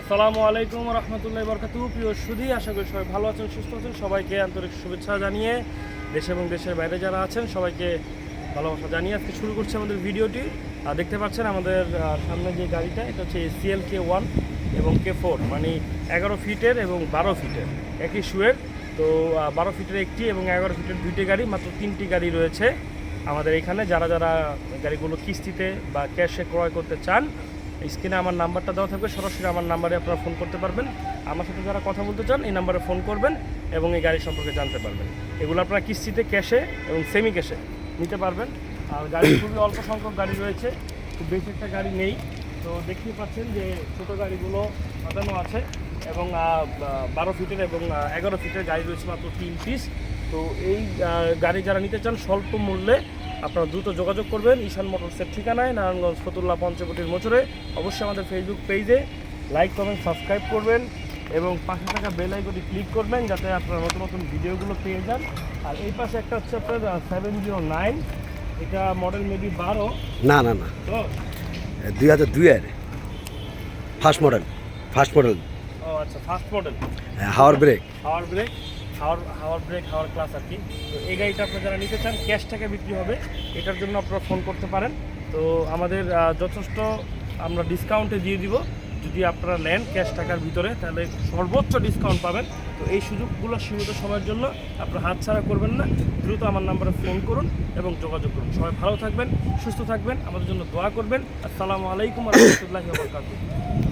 আসসালামু আলাইকুম রহমতুল্লাহ বরকাতু। প্রিয় সুধী, আশা করি সবাই ভালো আছেন, সুস্থ আছেন। সবাইকে আন্তরিক শুভেচ্ছা জানিয়ে দেশ এবং দেশের বাইরে যারা আছেন, সবাইকে ভালোবাসা জানিয়ে আজকে শুরু করছি আমাদের ভিডিওটি। আর দেখতে পাচ্ছেন আমাদের সামনে যে গাড়িটা, এটা হচ্ছে সিএল কে ওয়ান এবং কে ফোর মানে এগারো ফিটের এবং বারো ফিটের একই শুয়ের তো বারো ফিটের একটি এবং এগারো ফিটের দুইটি গাড়ি, মাত্র তিনটি গাড়ি রয়েছে আমাদের এখানে। যারা যারা গাড়িগুলো কিস্তিতে বা ক্যাশে ক্রয় করতে চান স্ক্রিনে আমার নাম্বারটা দেওয়া থাকবে, সরাসরি আমার নাম্বারে আপনারা ফোন করতে পারবেন। আমার সাথে যারা কথা বলতে চান, এই নাম্বারে ফোন করবেন এবং এই গাড়ি সম্পর্কে জানতে পারবেন। এগুলো আপনারা কিস্তিতে, ক্যাশে এবং সেমি ক্যাশে নিতে পারবেন। আর গাড়ি খুবই অল্প সংখ্যক গাড়ি রয়েছে, খুব বেশি একটা গাড়ি নেই। তো দেখতেই পাচ্ছেন যে ছোটো গাড়িগুলো সাজানো আছে এবং বারো ফিটের এবং এগারো ফিটের গাড়ি রয়েছে মাত্র তিন পিস তো এই গাড়ি যারা নিতে চান, স্বল্প মূল্যে আপনারা দ্রুত যোগাযোগ করবেন। ঈশান মোটরসের ঠিকানায় নারায়ণগঞ্জ ফতুল্লা পঞ্চবটির মোচরে অবশ্যই আমাদের ফেসবুক পেজে লাইক কমেন্ট সাবস্ক্রাইব করবেন এবং পাশে থাকা বেল আইকনটি ক্লিক করবেন যাতে আপনারা নতুন নতুন ভিডিওগুলো পেয়ে যান। আর এই পাশে একটা হচ্ছে আপনার সেভেন জিরো নাইন এটা মডেল মেবি বারো। না না না। তো? দুই হাজার দুই এর। ফার্স্ট মডেল ফার্স্ট মডেল ও আচ্ছা ফার্স্ট মডেল হাওয়ার ব্রেক। হাওয়ার ব্রেক। হাওয়ার হাওয়ার ব্রেক, হাওয়ার ক্লাস আর কি। তো এই গাড়িটা আপনারা যারা নিতে চান ক্যাশ টাকা বিক্রি হবে। এটার জন্য আপনারা ফোন করতে পারেন। তো আমাদের যথেষ্ট আমরা ডিসকাউন্টে দিয়ে দিব। যদি আপনারা নেন ক্যাশ টাকার ভিতরে, তাহলে সর্বোচ্চ ডিসকাউন্ট পাবেন। তো এই সুযোগগুলো সীমিত সময়ের জন্য আপনারা হাতছাড়া করবেন না। দ্রুত আমার নাম্বারে ফোন করুন এবং যোগাযোগ করুন। সবাই ভালো থাকবেন, সুস্থ থাকবেন। আমাদের জন্য দোয়া করবেন। আসসালামু আলাইকুম রহমতুল্লাহি ওয়া বারাকাতুহু।